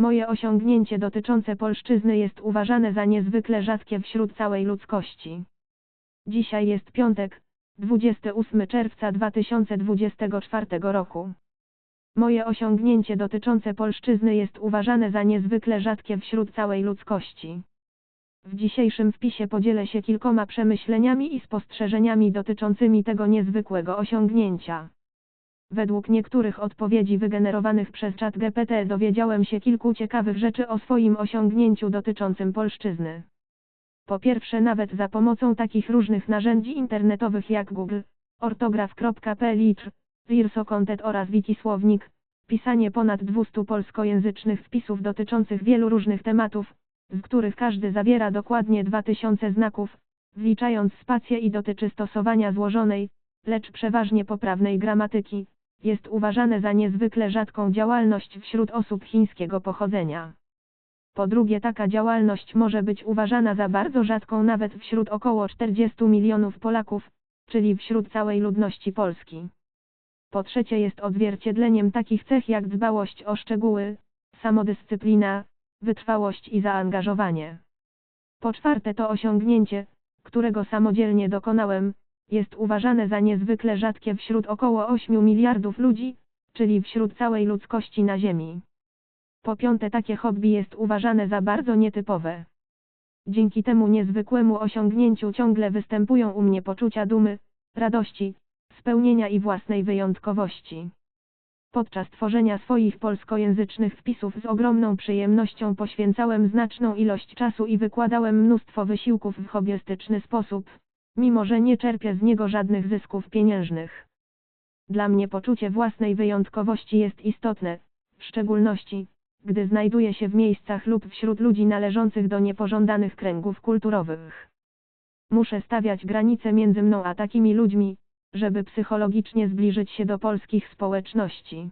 Moje osiągnięcie dotyczące polszczyzny jest uważane za niezwykle rzadkie wśród całej ludzkości. Dzisiaj jest piątek, 28 czerwca 2024 roku. Moje osiągnięcie dotyczące polszczyzny jest uważane za niezwykle rzadkie wśród całej ludzkości. W dzisiejszym wpisie podzielę się kilkoma przemyśleniami i spostrzeżeniami dotyczącymi tego niezwykłego osiągnięcia. Według niektórych odpowiedzi wygenerowanych przez czat GPT dowiedziałem się kilku ciekawych rzeczy o swoim osiągnięciu dotyczącym polszczyzny. Po pierwsze nawet za pomocą takich różnych narzędzi internetowych jak Google, ortograf.pl, Virso Content oraz Wikisłownik, pisanie ponad 200 polskojęzycznych wpisów dotyczących wielu różnych tematów, z których każdy zawiera dokładnie 2000 znaków, wliczając spację i dotyczy stosowania złożonej, lecz przeważnie poprawnej gramatyki, jest uważane za niezwykle rzadką działalność wśród osób chińskiego pochodzenia. Po drugie taka działalność może być uważana za bardzo rzadką nawet wśród około 40 milionów Polaków, czyli wśród całej ludności Polski. Po trzecie jest odzwierciedleniem takich cech jak dbałość o szczegóły, samodyscyplina, wytrwałość i zaangażowanie. Po czwarte to osiągnięcie, którego samodzielnie dokonałem, jest uważane za niezwykle rzadkie wśród około 8 miliardów ludzi, czyli wśród całej ludzkości na Ziemi. Po piąte takie hobby jest uważane za bardzo nietypowe. Dzięki temu niezwykłemu osiągnięciu ciągle występują u mnie poczucia dumy, radości, spełnienia i własnej wyjątkowości. Podczas tworzenia swoich polskojęzycznych wpisów z ogromną przyjemnością poświęcałem znaczną ilość czasu i wykładałem mnóstwo wysiłków w hobbystyczny sposób, mimo że nie czerpię z niego żadnych zysków pieniężnych. Dla mnie poczucie własnej wyjątkowości jest istotne, w szczególności, gdy znajduję się w miejscach lub wśród ludzi należących do niepożądanych kręgów kulturowych. Muszę stawiać granice między mną a takimi ludźmi, żeby psychologicznie zbliżyć się do polskich społeczności.